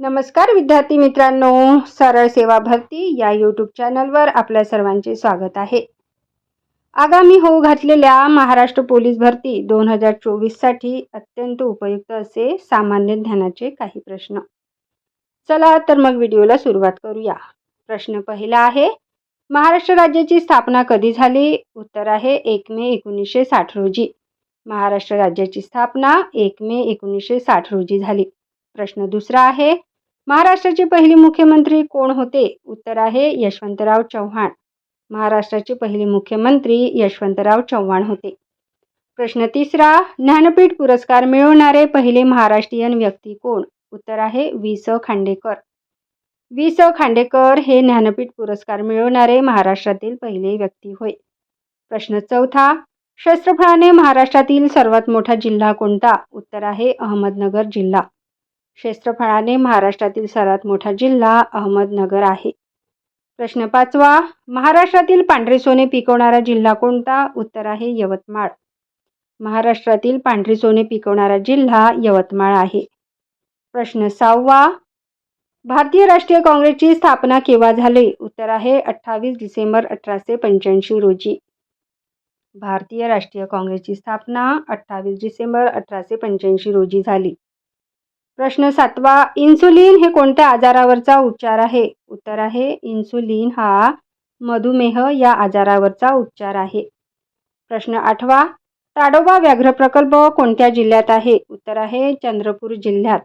नमस्कार विद्यार्थी मित्रांनो सरळ सेवा भरती या यूट्यूब चॅनलवर आपल्या सर्वांचे स्वागत आहे. आगामी होऊ घातलेल्या महाराष्ट्र पोलीस भरती दोन हजार चोवीससाठी अत्यंत उपयुक्त असे सामान्य ज्ञानाचे काही प्रश्न. चला तर मग व्हिडिओला सुरुवात करूया. प्रश्न पहिला आहे महाराष्ट्र राज्याची स्थापना कधी झाली? उत्तर आहे एक मे एकोणीसशे साठ रोजी. महाराष्ट्र राज्याची स्थापना एक मे एकोणीसशे साठ रोजी झाली. प्रश्न दुसरा आहे महाराष्ट्राचे पहिले मुख्यमंत्री कोण होते? उत्तर आहे यशवंतराव चव्हाण. महाराष्ट्राचे पहिले मुख्यमंत्री यशवंतराव चव्हाण होते. प्रश्न तिसरा ज्ञानपीठ पुरस्कार मिळवणारे पहिले महाराष्ट्रीयन व्यक्ती कोण? उत्तर आहे वि स. खांडेकर. वि स. खांडेकर हे ज्ञानपीठ पुरस्कार मिळवणारे महाराष्ट्रातील पहिले व्यक्ती होय. प्रश्न चौथा शस्त्रफळाने महाराष्ट्रातील सर्वात मोठा जिल्हा कोणता? उत्तर आहे अहमदनगर जिल्हा. क्षेत्रफळाने महाराष्ट्रातील सर्वात मोठा जिल्हा अहमदनगर आहे. प्रश्न पाचवा महाराष्ट्रातील पांढरे सोने पिकवणारा जिल्हा कोणता? उत्तर आहे यवतमाळ. महाराष्ट्रातील पांढरे सोने पिकवणारा जिल्हा यवतमाळ आहे. प्रश्न सहावा भारतीय राष्ट्रीय काँग्रेसची स्थापना केव्हा झाली? उत्तर आहे अठ्ठावीस डिसेंबर अठराशे पंच्याऐंशी रोजी. भारतीय राष्ट्रीय काँग्रेसची स्थापना अठ्ठावीस डिसेंबर अठराशे पंच्याऐंशी रोजी झाली. प्रश्न सातवा इन्सुलिन हे कोणत्या आजारावरचा उपचार आहे? उत्तर आहे इन्सुलिन हा मधुमेह या आजारावरचा उपचार आहे. प्रश्न आठवा ताडोबा व्याघ्र प्रकल्प कोणत्या जिल्ह्यात आहे? उत्तर आहे चंद्रपूर जिल्ह्यात.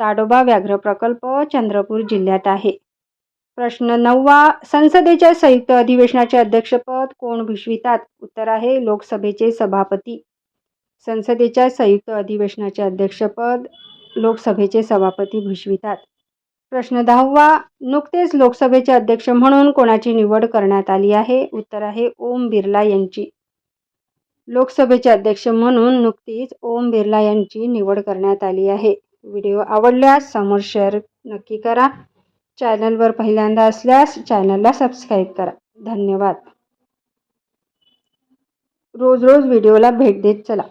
ताडोबा व्याघ्र प्रकल्प चंद्रपूर जिल्ह्यात आहे. प्रश्न नववा संसदेच्या संयुक्त अधिवेशनाचे अध्यक्षपद कोण भूषवितात? उत्तर आहे लोकसभेचे सभापती. संसदेच्या संयुक्त अधिवेशनाचे अध्यक्षपद लोकसभेचे सभापती भूषवितात. प्रश्न दहावा नुकतेच लोकसभेचे अध्यक्ष म्हणून कोणाची निवड करण्यात आली आहे? उत्तर आहे ओम बिर्ला यांची. लोकसभेचे अध्यक्ष म्हणून नुकतीच ओम बिर्ला यांची निवड करण्यात आली आहे. व्हिडिओ आवडल्यास समोर शेअर नक्की करा. चॅनलवर पहिल्यांदा असल्यास चॅनलला सबस्क्राईब करा. धन्यवाद. रोज रोज व्हिडिओला भेट देत चला.